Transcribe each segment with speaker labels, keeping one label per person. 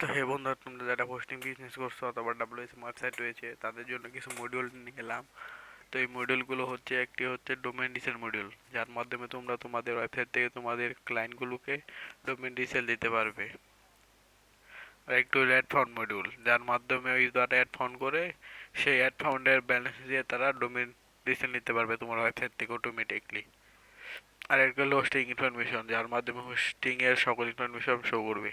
Speaker 1: তো হে বন্ধুরা, তোমরা যারা হোস্টিং বিজনেস করছ অথবা ডাব্লিউএস ওয়েবসাইট রয়েছে, তাদের জন্য কিছু মডিউল নিয়ে গেলাম তো এই মডিউলগুলো হচ্ছে একটি হচ্ছে ডোমেন ডিসেল মডিউল যার মাধ্যমে তোমরা তোমাদের ওয়েবসাইট থেকে তোমাদের ক্লায়েন্টগুলোকে ডোমেন ডিসেল দিতে পারবে। আর একটু অ্যাড ফাউন্ড মডিউল যার মাধ্যমে ইউজার অ্যাড ফাউন্ড করে সেই অ্যাড ফাউন্ডের ব্যালেন্স দিয়ে তারা ডোমেন ডিসেল নিতে পারবে তোমার ওয়েবসাইট থেকে অটোমেটিকলি আর একটা হলো হোস্টিং ইনফরমেশন যার মাধ্যমে হোস্টিংয়ের সকল ইনফরমেশন শো করবে।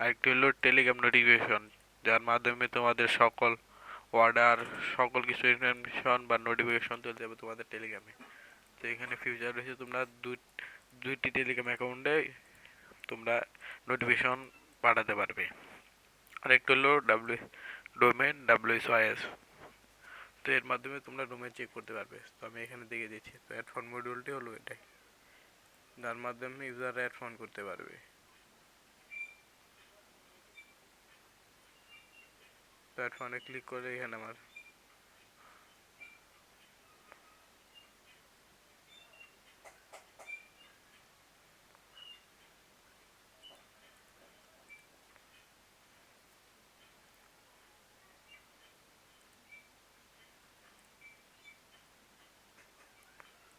Speaker 1: আরেকটি হলো টেলিগ্রাম নোটিফিকেশন যার মাধ্যমে তোমাদের সকল অর্ডার সকল কিছু ইনফরমেশন বা নোটিফিকেশন চলে যাবে তোমাদের টেলিগ্রামে তো এখানে ফিউচার রয়েছে তোমরা দুই, দুইটি টেলিগ্রাম অ্যাকাউন্টে তোমরা নোটিফিকেশন পাঠাতে পারবে। আরেকটি হলো ডাব্লিউ ডোমেন ডাব্লিউএসওয়াইএস তো এর মাধ্যমে তোমরা ডোমেন চেক করতে পারবে। তো আমি এখানে দেখে দিচ্ছি, তো অ্যাডফোন মডিউলটি হলো এটাই। যার মাধ্যমে ইউজার অ্যাডফোন করতে পারবে। প্ল্যাটফর্মে ক্লিক করে এখানে আমার।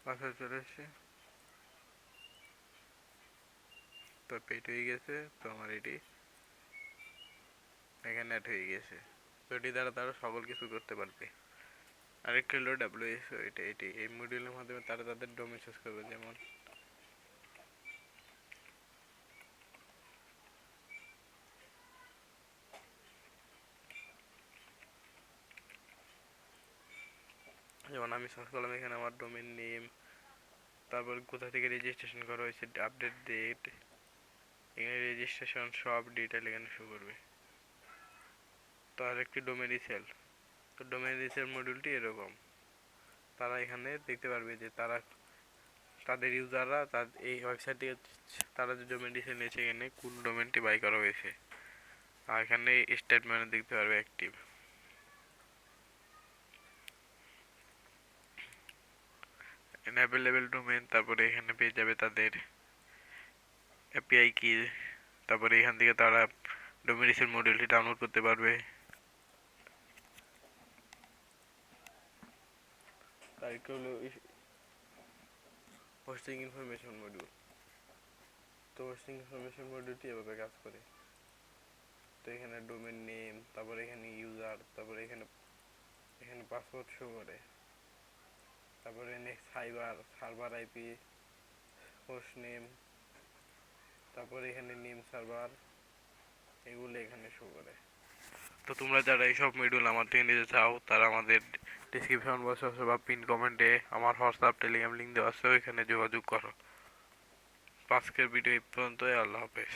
Speaker 1: বাসায় চলে এসছে। তো পেট হয়ে গেছে, তো আমার এটি এখানে অ্যাড হয়ে গেছে। তো এটি দ্বারা তারা সকল কিছু করতে পারবে। আরেকটি হলো ডাব্লিউএস এটা, এটি, এই মডিউলের মাধ্যমে তারা তাদের ডোমেন শেষ করবে, যেমন যেমন আমি সার্চ করলাম, এখানে আমার ডোমেন নেম তারপর কোথা থেকে রেজিস্ট্রেশন করা হয়েছে আপডেট ডেট এখানে রেজিস্ট্রেশন সব ডিটেল এখানে শো করবে। তো আরেকটি ডোমেন সেল তো ডোমেন রিসেল মডিউলটি এরকম। তারা এখানে দেখতে পারবে যে তারা, তাদের ইউজাররা, তার এই ওয়েবসাইটে তারা যে ডোমেন রিসেল নিয়েছে এখানে, কোন ডোমেনটি বাই করা হয়েছে। আর এখানে স্টেটমেন্ট দেখতে পারবে অ্যাক্টিভ অ্যাভেলেবেল ডোমেন তারপরে এখানে পেয়ে যাবে তাদের এপিআই কি তারপরে এখান থেকে তারা ডোমেরিসের মডেলটি ডাউনলোড করতে পারবে। তারপরে হলো হোস্টিং ইনফরমেশন মডিউল তো হোস্টিং ইনফরমেশন মডিউলটি এভাবে কাজ করে। তো এখানে ডোমেন নেম তারপরে এখানে ইউজার তারপরে এখানে এখানে পাসওয়ার্ড শো করে। তারপরে next cyber server IP host name তারপরে এখানে নেম সার্ভার এগুলো এখানে শো করে। তো তোমরা যারা এইসব মডিউল আমার থেকে নিতে চাও, তারা আমাদের ডিসক্রিপশন বক্সে বা পিন কমেন্টে আমার হোয়াটসঅ্যাপ টেলিগ্রাম লিঙ্ক দেওয়া আছে, ওইখানে যোগাযোগ করো। আজকের ভিডিও এই পর্যন্তই, আল্লাহ হাফেজ।